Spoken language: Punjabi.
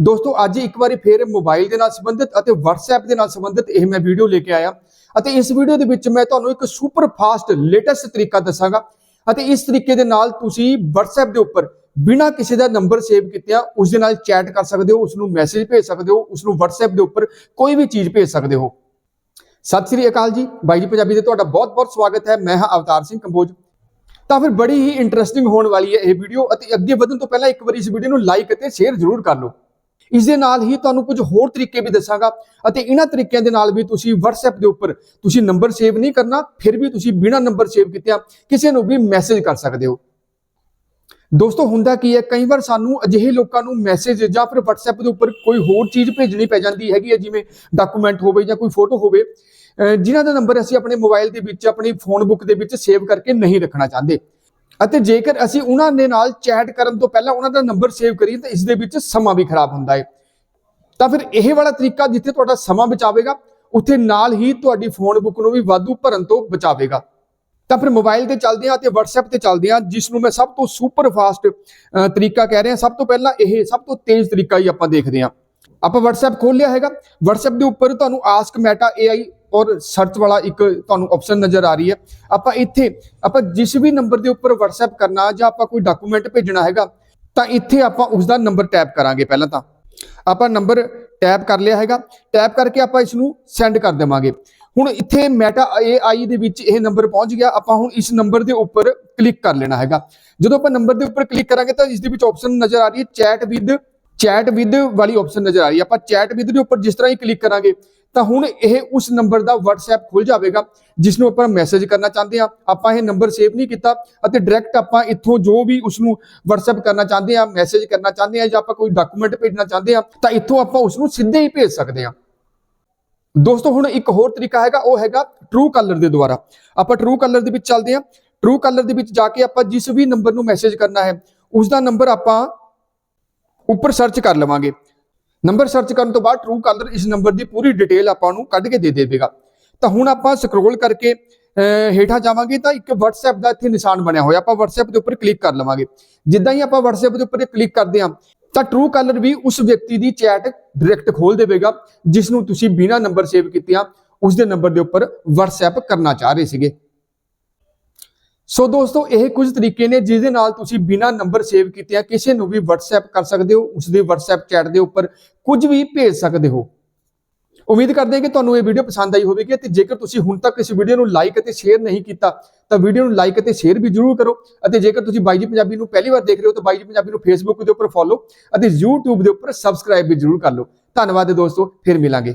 ਦੋਸਤੋ, ਅੱਜ ਇੱਕ ਵਾਰੀ ਫੇਰ ਮੋਬਾਈਲ ਦੇ ਨਾਲ ਸੰਬੰਧਿਤ ਅਤੇ WhatsApp ਦੇ ਨਾਲ ਸੰਬੰਧਿਤ ਇਹ ਮੈਂ ਵੀਡੀਓ ਲੈ ਕੇ ਆਇਆ। ਅਤੇ ਇਸ ਵੀਡੀਓ ਦੇ ਵਿੱਚ ਮੈਂ ਤੁਹਾਨੂੰ ਇੱਕ ਸੁਪਰ ਫਾਸਟ ਲੇਟੈਸਟ ਤਰੀਕਾ ਦੱਸਾਂਗਾ। ਅਤੇ ਇਸ ਤਰੀਕੇ ਦੇ ਨਾਲ ਤੁਸੀਂ WhatsApp ਦੇ ਉੱਪਰ ਬਿਨਾਂ ਕਿਸੇ ਦਾ ਨੰਬਰ ਸੇਵ ਕੀਤਿਆਂ ਉਸ ਦੇ ਨਾਲ ਚੈਟ ਕਰ ਸਕਦੇ ਹੋ ਉਸ ਨੂੰ ਮੈਸੇਜ ਭੇਜ ਸਕਦੇ ਹੋ ਉਸ ਨੂੰ WhatsApp ਦੇ ਉੱਪਰ ਕੋਈ ਵੀ ਚੀਜ਼ ਭੇਜ ਸਕਦੇ ਹੋ। ਸਤਿ ਸ੍ਰੀ ਅਕਾਲ ਜੀ। ਬਾਈ ਜੀ ਪੰਜਾਬੀ ਦੇ ਤੁਹਾਡਾ ਬਹੁਤ-ਬਹੁਤ ਸਵਾਗਤ ਹੈ। ਮੈਂ ਹਾਂ ਅਵਤਾਰ ਸਿੰਘ ਕੰਬੋਜ। ਤਾਂ ਫਿਰ ਬੜੀ ਹੀ ਇੰਟਰਸਟਿੰਗ ਹੋਣ ਵਾਲੀ ਹੈ ਇਹ ਵੀਡੀਓ ਅਤੇ ਅੱਗੇ ਵਧਣ ਤੋਂ ਪਹਿਲਾਂ ਇੱਕ ਵਾਰੀ ਇਸ ਵੀਡੀਓ ਨੂੰ ਲਾਈਕ ਅਤੇ ਸ਼ੇਅਰ ਜ਼ਰੂਰ ਕਰ ਲਓ। ਇਸ ਦੇ ਨਾਲ ਹੀ ਤੁਹਾਨੂੰ ਕੁਝ ਹੋਰ ਤਰੀਕੇ ਵੀ ਦੱਸਾਂਗਾ ਅਤੇ ਇਹਨਾਂ ਤਰੀਕਿਆਂ ਦੇ ਨਾਲ ਵੀ ਤੁਸੀਂ WhatsApp ਦੇ ਉੱਪਰ ਤੁਸੀਂ ਨੰਬਰ ਸੇਵ ਨਹੀਂ ਕਰਨਾ, ਫਿਰ ਵੀ ਤੁਸੀਂ ਬਿਨਾਂ ਨੰਬਰ ਸੇਵ ਕੀਤੇ ਕਿਸੇ ਨੂੰ ਵੀ ਮੈਸੇਜ ਕਰ ਸਕਦੇ ਹੋ। ਦੋਸਤੋ, ਹੁੰਦਾ ਕੀ ਹੈ, ਕਈ ਵਾਰ ਸਾਨੂੰ ਅਜਿਹੇ ਲੋਕਾਂ ਨੂੰ ਮੈਸੇਜ ਜਾਂ ਫਿਰ WhatsApp ਦੇ ਉੱਪਰ ਕੋਈ ਹੋਰ ਚੀਜ਼ ਭੇਜਣੀ ਪੈ ਜਾਂਦੀ ਹੈਗੀ ਹੈ, ਜਿਵੇਂ ਡਾਕੂਮੈਂਟ ਹੋਵੇ ਜਾਂ ਕੋਈ ਫੋਟੋ ਹੋਵੇ, ਅਹ ਜਿਨ੍ਹਾਂ ਦਾ ਨੰਬਰ ਅਸੀਂ ਆਪਣੇ ਮੋਬਾਈਲ ਦੇ ਵਿੱਚ, ਆਪਣੀ ਫੋਨ ਬੁੱਕ ਦੇ ਵਿੱਚ ਸੇਵ ਕਰਕੇ ਨਹੀਂ ਰੱਖਣਾ ਚਾਹੁੰਦੇ। ਅਤੇ ਜੇਕਰ ਅਸੀਂ ਉਹਨਾਂ ਦੇ ਨਾਲ ਚੈਟ ਕਰਨ ਤੋਂ ਪਹਿਲਾਂ ਉਹਨਾਂ ਦਾ ਨੰਬਰ ਸੇਵ ਕਰੀਏ ਤਾਂ ਇਸ ਦੇ ਵਿੱਚ ਸਮਾਂ ਵੀ ਖਰਾਬ ਹੁੰਦਾ ਹੈ। ਤਾਂ ਫਿਰ ਇਹ ਵਾਲਾ ਤਰੀਕਾ ਜਿੱਥੇ ਤੁਹਾਡਾ ਸਮਾਂ ਬਚਾਵੇਗਾ, ਉੱਥੇ ਨਾਲ ਹੀ ਤੁਹਾਡੀ ਫੋਨ ਬੁੱਕ ਨੂੰ ਵੀ ਵਾਧੂ ਭਰਨ ਤੋਂ ਬਚਾਵੇਗਾ। ਤਾਂ ਫਿਰ ਮੋਬਾਈਲ ਤੇ ਚੱਲਦੇ ਹਾਂ ਤੇ WhatsApp ਤੇ ਚੱਲਦੇ ਹਾਂ, ਜਿਸ ਨੂੰ ਮੈਂ ਸਭ ਤੋਂ ਸੁਪਰ ਫਾਸਟ ਤਰੀਕਾ ਕਹਿ ਰਿਹਾ। ਸਭ ਤੋਂ ਪਹਿਲਾਂ ਇਹ ਸਭ ਤੋਂ ਤੇਜ਼ ਤਰੀਕਾ ਹੀ ਆਪਾਂ ਦੇਖਦੇ ਹਾਂ। ਆਪਾਂ WhatsApp ਖੋਲ ਲਿਆ ਹੈਗਾ। WhatsApp ਦੇ ਉੱਪਰ ਤੁਹਾਨੂੰ ਆਸਕ ਮੈਟਾ AI ਔਰ ਸਰਚ ਵਾਲਾ ਇੱਕ ਤੁਹਾਨੂੰ ਆਪਸ਼ਨ ਨਜ਼ਰ ਆ ਰਹੀ ਹੈ। ਆਪਾਂ ਇੱਥੇ, ਆਪਾਂ ਜਿਸ ਵੀ ਨੰਬਰ ਦੇ ਉੱਪਰ WhatsApp ਕਰਨਾ ਜਾਂ ਆਪਾਂ ਕੋਈ ਡਾਕੂਮੈਂਟ ਭੇਜਣਾ ਹੈਗਾ, ਤਾਂ ਇੱਥੇ ਆਪਾਂ ਉਸ ਦਾ ਨੰਬਰ ਟੈਪ ਕਰਾਂਗੇ ਪਹਿਲਾਂ ਤਾਂ। ਆਪਾਂ ਨੰਬਰ ਟੈਪ ਕਰ ਲਿਆ ਹੈਗਾ ਟੈਪ ਕਰਕੇ ਆਪਾਂ ਇਸ ਨੂੰ ਸੈਂਡ ਕਰ ਦੇਵਾਂਗੇ। ਹੁਣ ਇੱਥੇ ਮੈਟਾ AI ਦੇ ਵਿੱਚ ਇਹ ਨੰਬਰ ਪਹੁੰਚ ਗਿਆ, ਆਪਾਂ ਹੁਣ ਇਸ ਨੰਬਰ ਦੇ ਉੱਪਰ ਕਲਿੱਕ ਕਰ ਲੈਣਾ ਹੈਗਾ। ਜਦੋਂ ਆਪਾਂ ਨੰਬਰ ਦੇ ਉੱਪਰ ਕਲਿੱਕ ਕਰਾਂਗੇ ਤਾਂ ਇਸ ਦੇ ਵਿੱਚ ਆਪਸ਼ਨ ਨਜ਼ਰ ਆ ਰਹੀ ਹੈ ਚੈਟ ਵਿਦ ਚੈਟ ਵਿਦ ਵਾਲੀ ਆਪਸ਼ਨ ਨਜ਼ਰ ਆ ਰਹੀ ਹੈ। ਆਪਾਂ ਚੈਟ ਵਿਦ ਦੇ ਉੱਪਰ ਜਿਸ ਤਰ੍ਹਾਂ ਹੀ ਕਲਿੱਕ ਕਰਾਂਗੇ ਤਾਂ ਹੁਣ ਇਹ ਉਸ ਨੰਬਰ ਦਾ WhatsApp ਖੁੱਲ ਜਾਵੇਗਾ ਜਿਸ ਨੂੰ ਆਪਾਂ ਮੈਸੇਜ ਕਰਨਾ ਚਾਹੁੰਦੇ ਆ ਆਪਾਂ ਇਹ ਨੰਬਰ ਸੇਵ ਨਹੀਂ ਕੀਤਾ ਅਤੇ ਡਾਇਰੈਕਟ ਆਪਾਂ ਇੱਥੋਂ ਜੋ ਵੀ ਉਸ ਨੂੰ WhatsApp ਕਰਨਾ ਚਾਹੁੰਦੇ ਆ ਮੈਸੇਜ ਕਰਨਾ ਚਾਹੁੰਦੇ ਆ ਜਾਂ ਆਪਾਂ ਕੋਈ ਡਾਕੂਮੈਂਟ ਭੇਜਣਾ ਚਾਹੁੰਦੇ ਆ ਤਾਂ ਇੱਥੋਂ ਆਪਾਂ ਉਸ ਨੂੰ ਸਿੱਧੇ ਹੀ ਭੇਜ ਸਕਦੇ ਆ ਦੋਸਤੋ, ਹੁਣ ਇੱਕ ਹੋਰ ਤਰੀਕਾ ਹੈਗਾ, ਉਹ ਹੈਗਾ ਟਰੂ ਕਲਰ ਦੇ ਦੁਆਰਾ। ਆਪਾਂ ਟਰੂ ਕਲਰ ਦੇ ਵਿੱਚ ਚੱਲਦੇ ਆ ਟਰੂ ਕਲਰ ਦੇ ਵਿੱਚ ਜਾ ਕੇ ਆਪਾਂ ਜਿਸ ਵੀ ਨੰਬਰ ਨੂੰ ਮੈਸੇਜ ਕਰਨਾ ਹੈ ਉਸ ਦਾ ਨੰਬਰ ਆਪਾਂ ਉੱਪਰ ਸਰਚ ਕਰ ਲਵਾਂਗੇ। ਨੰਬਰ ਸਰਚ ਕਰਨ ਤੋਂ ਬਾਅਦ ਟਰੂ ਕਲਰ ਇਸ ਨੰਬਰ ਦੀ ਪੂਰੀ ਡਿਟੇਲ ਆਪਾਂ ਨੂੰ ਕੱਢ ਕੇ ਦੇ ਦੇਵੇਗਾ। ਤਾਂ ਹੁਣ ਆਪਾਂ ਸਕਰੋਲ ਕਰਕੇ ਹੇਠਾਂ ਜਾਵਾਂਗੇ ਤਾਂ ਇੱਕ WhatsApp ਦਾ ਇੱਥੇ ਨਿਸ਼ਾਨ ਬਣਿਆ ਹੋਇਆ। ਆਪਾਂ WhatsApp ਦੇ ਉੱਪਰ ਕਲਿੱਕ ਕਰ ਲਵਾਂਗੇ। ਜਿੱਦਾਂ ਹੀ ਆਪਾਂ WhatsApp ਦੇ ਉੱਪਰ ਕਲਿੱਕ ਕਰਦੇ ਹਾਂ, ਤਾਂ ਟਰੂ ਕਲਰ ਵੀ ਉਸ ਵਿਅਕਤੀ ਦੀ ਚੈਟ ਡਾਇਰੈਕਟ ਖੋਲ ਦੇਵੇਗਾ ਜਿਸ ਨੂੰ ਤੁਸੀਂ ਬਿਨਾਂ ਨੰਬਰ ਸੇਵ ਕੀਤਿਆਂ ਉਸ ਦੇ ਨੰਬਰ ਦੇ ਉੱਪਰ WhatsApp ਕਰਨਾ ਚਾਹ ਰਹੇ ਸੀਗੇ। ਸੋ ਦੋਸਤੋ, ਇਹ ਕੁਝ ਤਰੀਕੇ ਨੇ ਜਿਸ ਦੇ ਨਾਲ ਤੁਸੀਂ ਬਿਨਾਂ ਨੰਬਰ ਸੇਵ ਕੀਤਿਆਂ ਕਿਸੇ ਨੂੰ ਵੀ WhatsApp ਕਰ ਸਕਦੇ ਹੋ ਉਸ ਦੇ WhatsApp ਚੈਟ ਦੇ ਉੱਪਰ ਕੁਝ ਵੀ ਭੇਜ ਸਕਦੇ ਹੋ। ਉਮੀਦ ਕਰਦੇ ਹਾਂ ਕਿ ਤੁਹਾਨੂੰ ਇਹ ਵੀਡੀਓ ਪਸੰਦ ਆਈ ਹੋਵੇਗੀ ਤੇ ਜੇਕਰ ਤੁਸੀਂ ਹੁਣ ਤੱਕ ਇਸ ਵੀਡੀਓ ਨੂੰ ਲਾਈਕ ਅਤੇ ਸ਼ੇਅਰ ਨਹੀਂ ਕੀਤਾ, ਤਾਂ ਵੀਡੀਓ ਨੂੰ ਲਾਈਕ ਅਤੇ ਸ਼ੇਅਰ ਵੀ ਜਰੂਰ ਕਰੋ ਅਤੇ ਜੇਕਰ ਤੁਸੀਂ ਬਾਈ ਜੀ ਪੰਜਾਬੀ ਨੂੰ ਪਹਿਲੀ ਵਾਰ ਦੇਖ ਰਹੇ ਹੋ, ਤਾਂ ਬਾਈ ਜੀ ਪੰਜਾਬੀ ਨੂੰ ਫੇਸਬੁੱਕ ਦੇ ਉੱਪਰ ਫੋਲੋ ਅਤੇ YouTube ਦੇ ਉੱਪਰ ਸਬਸਕ੍ਰਾਈਬ ਵੀ ਜਰੂਰ ਕਰ ਲਓ। ਧੰਨਵਾਦ ਦੋਸਤੋ, ਫਿਰ ਮਿਲਾਂਗੇ।